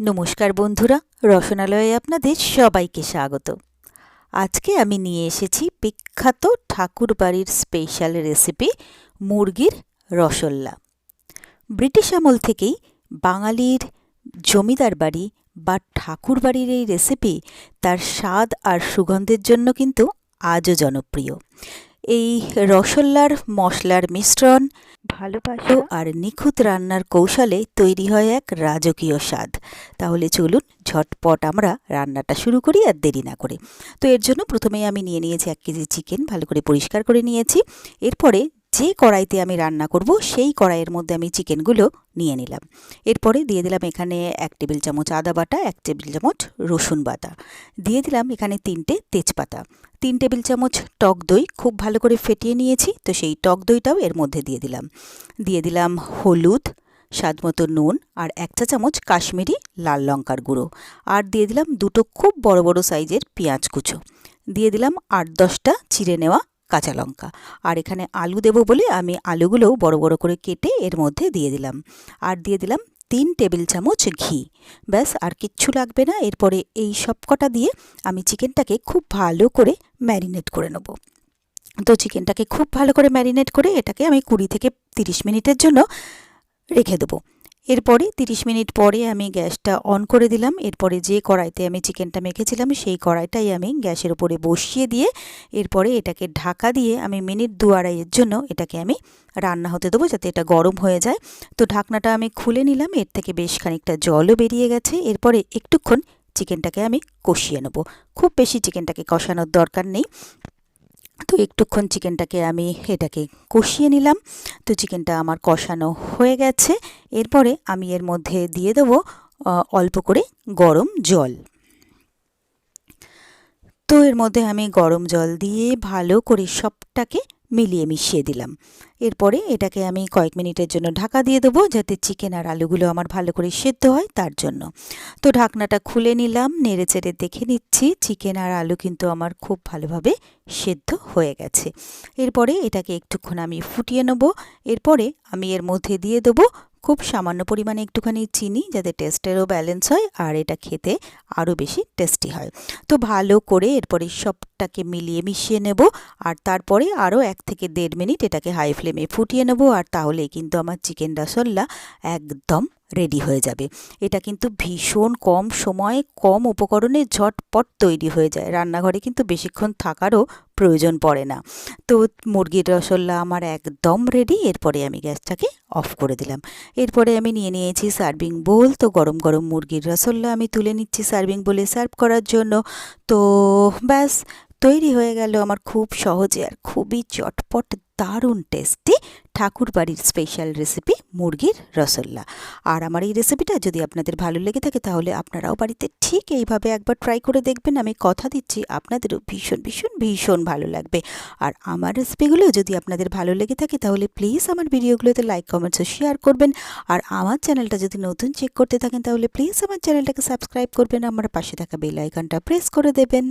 নমস্কার বন্ধুরা, রসনালয়ে আপনাদের সবাইকে স্বাগত। আজকে আমি নিয়ে এসেছি বিখ্যাত ঠাকুর বাড়ির স্পেশাল রেসিপি মুরগির রসল্লা। ব্রিটিশ আমল থেকেই বাঙালির জমিদার বাড়ি বা ঠাকুর বাড়ির এই রেসিপি তার স্বাদ আর সুগন্ধের জন্য কিন্তু আজও জনপ্রিয়। এই রসল্লার মশলার মিশ্রণ ভালোবাসো আর নিখুঁত রান্নার কৌশলে তৈরি হয় এক রাজকীয় স্বাদ। তাহলে চলুন ঝটপট আমরা রান্নাটা শুরু করি আর দেরি না করে। তো এর জন্য প্রথমেই আমি নিয়ে নিয়েছি এক কেজি চিকেন ভালো করে পরিষ্কার করে নিয়েছি। এরপরে যে কড়াইতে আমি রান্না করব, সেই কড়াইয়ের মধ্যে আমি চিকেনগুলো নিয়ে নিলাম। এরপরে দিয়ে দিলাম এখানে এক টেবিল চামচ আদা বাটা, এক টেবিল চামচ রসুন বাটা। দিয়ে দিলাম এখানে তিনটে তেজপাতা। তিন টেবিল চামচ টক দই, খুব ভালো করে ফেটিয়ে নিয়েছি, তো সেই টক দইটাও এর মধ্যে দিয়ে দিলাম। দিয়ে দিলাম হলুদ স্বাদমতো নুন আর এক চা চামচ কাশ্মীরি লাল লঙ্কার গুঁড়ো। আর দিয়ে দিলাম দুটো খুব বড় বড় সাইজের পেঁয়াজ কুচো। দিয়ে দিলাম আট দশটা চিড়ে নেওয়া কাঁচা লঙ্কা। আর এখানে আলু দেবো বলে আমি আলুগুলোও বড় বড় করে কেটে এর মধ্যে দিয়ে দিলাম। আর দিয়ে দিলাম তিন টেবিল চামচ ঘি। ব্যাস, আর কিচ্ছু লাগবে না। এরপরে এই সব কটা দিয়ে আমি চিকেনটাকে খুব ভালো করে ম্যারিনেট করে নেব। তো চিকেনটাকে খুব ভালো করে ম্যারিনেট করে এটাকে আমি কুড়ি থেকে তিরিশ মিনিটের জন্য রেখে দেবো। এরপরে তিরিশ মিনিট পরে আমি গ্যাসটা অন করে দিলাম। এরপরে যে কড়াইতে আমি চিকেনটা মেখেছিলাম, সেই কড়াইটাই আমি গ্যাসের উপরে বসিয়ে দিয়ে এরপরে এটাকে ঢাকা দিয়ে আমি মিনিট দু আড়াইয়ের জন্য এটাকে আমি রান্না হতে দেবো যাতে এটা গরম হয়ে যায়। তো ঢাকনাটা আমি খুলে নিলাম, এর থেকে বেশ খানিকটা জলও বেরিয়ে গেছে। এরপরে একটুক্ষণ চিকেনটাকে আমি কষিয়ে নেব। খুব বেশি চিকেনটাকে কষানোর দরকার নেই। তো একটুক্ষণ চিকেনটাকে আমি এটাকে কষিয়ে নিলাম। তো চিকেনটা আমার কষানো হয়ে গেছে। এরপরে আমি এর মধ্যে দিয়ে দেবো অল্প করে গরম জল। তো এর মধ্যে আমি গরম জল দিয়ে ভালো করে সবটাকে মিলিয়ে মিশিয়ে দিলাম। এরপরে এটাকে আমি কয়েক মিনিটের জন্য ঢাকা দিয়ে দেবো যাতে চিকেন আর আলুগুলো আমার ভালো করে সেদ্ধ হয় তার জন্য। তো ঢাকনাটা খুলে নিলাম, নেড়ে চেড়ে দেখে নিচ্ছি চিকেন আর আলু কিন্তু আমার খুব ভালোভাবে সেদ্ধ হয়ে গেছে। এরপরে এটাকে একটুক্ষণ আমি ফুটিয়ে নেব। এরপরে আমি এর মধ্যে দিয়ে দেবো খুব সামান্য পরিমাণে একটুখানি চিনি যাতে টেস্টেরও ব্যালেন্স হয় আর এটা খেতে আরও বেশি টেস্টি হয়। তো ভালো করে এরপরে সবটাকে মিলিয়ে মিশিয়ে নেব আর তারপরে আরও এক থেকে দেড় মিনিট এটাকে হাই ফ্লেমে ফুটিয়ে নেব আর তাহলেই কিন্তু আমার চিকেন রসল্লা একদম রেডি হয়ে যাবে। এটা কিন্তু ভীষণ কম সময়ে, কম উপকরণে ঝটপট তৈরি হয়ে যায়। রান্নাঘরে কিন্তু বেশিক্ষণ থাকারও প্রয়োজন পড়ে না। তো মুরগির রসল্লা আমার একদম রেডি এরপরে আমি গ্যাসটাকে অফ করে দিলাম। এরপরে আমি নিয়ে নিয়েছি সার্ভিং বোল তো গরম গরম মুরগির রসল্লা আমি তুলে নিচ্ছি সার্ভিং বোলে সার্ভ করার জন্য। তো ব্যাস, তৈরি হয়ে গেল আমার খুব সহজে আর খুবই চটপট, দারুণ টেস্টি ঠাকুর বাড়ির স্পেশাল রেসিপি মুরগির রসল্লা আর আমার এই রেসিপিটা যদি আপনাদের ভালো লেগে থাকে, তাহলে আপনারাও বাড়িতে ঠিক এইভাবে একবার ট্রাই করে দেখবেন। আমি কথা দিচ্ছি, আপনাদেরও ভীষণ ভীষণ ভীষণ ভালো লাগবে। আর আমার রেসিপিগুলো যদি আপনাদের ভালো লেগে থাকে, তাহলে প্লিজ আমার ভিডিওগুলোতে লাইক কমেন্টস শেয়ার করবেন। আর আমার চ্যানেলটা যদি নতুন চেক করতে থাকেন, তাহলে প্লিজ আমার চ্যানেলটাকে সাবস্ক্রাইব করবেন। আমার পাশে থাকা বেল আইকনটা প্রেস করে দেবেন।